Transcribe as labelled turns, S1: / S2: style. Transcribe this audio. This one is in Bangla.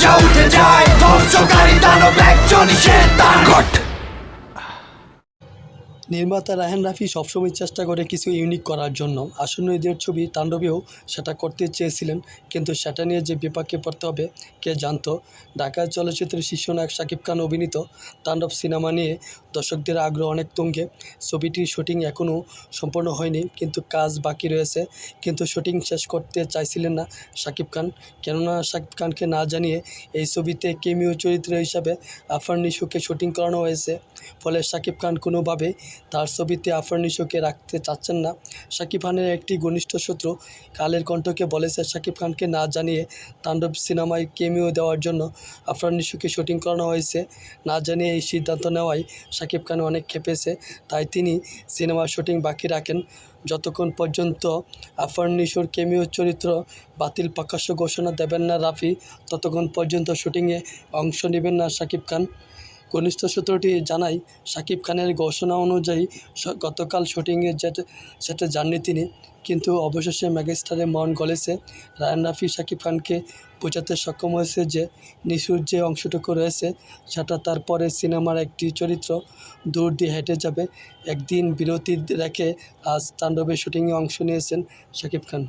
S1: বোঝা উঠে যায়।
S2: ধ্বংসকারী দানব একজন সে তার ঘট নির্মাতা রায়হান রাফি সবসময় চেষ্টা করে কিছু ইউনিক করার জন্য। আসন্ন ঈদের ছবি তাণ্ডবেও সেটা করতে চেয়েছিলেন, কিন্তু সেটা নিয়ে যে বিপাকে পড়তে হবে, কে জানত? ঢাকা চলচ্চিত্রের শীর্ষনায়ক শাকিব খান অভিনীত তাণ্ডব সিনেমা নিয়ে দর্শকদের আগ্রহ অনেক তুঙ্গে। ছবিটির শুটিং এখনও সম্পূর্ণ হয়নি, কিন্তু কাজ বাকি রয়েছে, কিন্তু শুটিং শেষ করতে চাইছিলেন না শাকিব খান। কেননা শাকিব খানকে না জানিয়ে এই ছবিতে কেমিও চরিত্র হিসাবে আফার নিশুকে শুটিং করানো হয়েছে। ফলে শাকিব খান কোনোভাবে তার ছবিতে আফরান নিশোকে রাখতে চাচ্ছেন না। শাকিব খানের একটি ঘনিষ্ঠ সূত্র কালের কণ্ঠকে বলেছে শাকিব খানকে না জানিয়ে তাণ্ডব সিনেমায় কেমিও দেওয়ার জন্য আফরান নিশোকে শুটিং করানো হয়েছে। না জানিয়ে এই সিদ্ধান্ত নেওয়ায় শাকিব খান অনেক খেপেছে তাই তিনি সিনেমার শুটিং বাকি রাখেন। যতক্ষণ পর্যন্ত আফরান নিশোর কেমিও চরিত্র বাতিল প্রকাশ্য ঘোষণা দেবেন না রাফি, ততক্ষণ পর্যন্ত শুটিংয়ে অংশ নেবেন না শাকিব খান। ঘনিষ্ঠ সূত্রটি জানায় শাকিব খানের ঘোষণা অনুযায়ী গতকাল শুটিংয়ে যেতে সেটা যাননি তিনি। কিন্তু অবশেষে মেগাস্টারে মন গলেছে। রায়ান রাফি শাকিব খানকে বোঝাতে সক্ষম হয়েছে যে, নিশুর যে অংশটুকু রয়েছে, সেটা তারপরে সিনেমার একটি চরিত্র। দূর দিয়ে হেঁটে যাবে। একদিন বিরতি রেখে আজ তাণ্ডবের শুটিংয়ে অংশ নিয়েছেন শাকিব খান।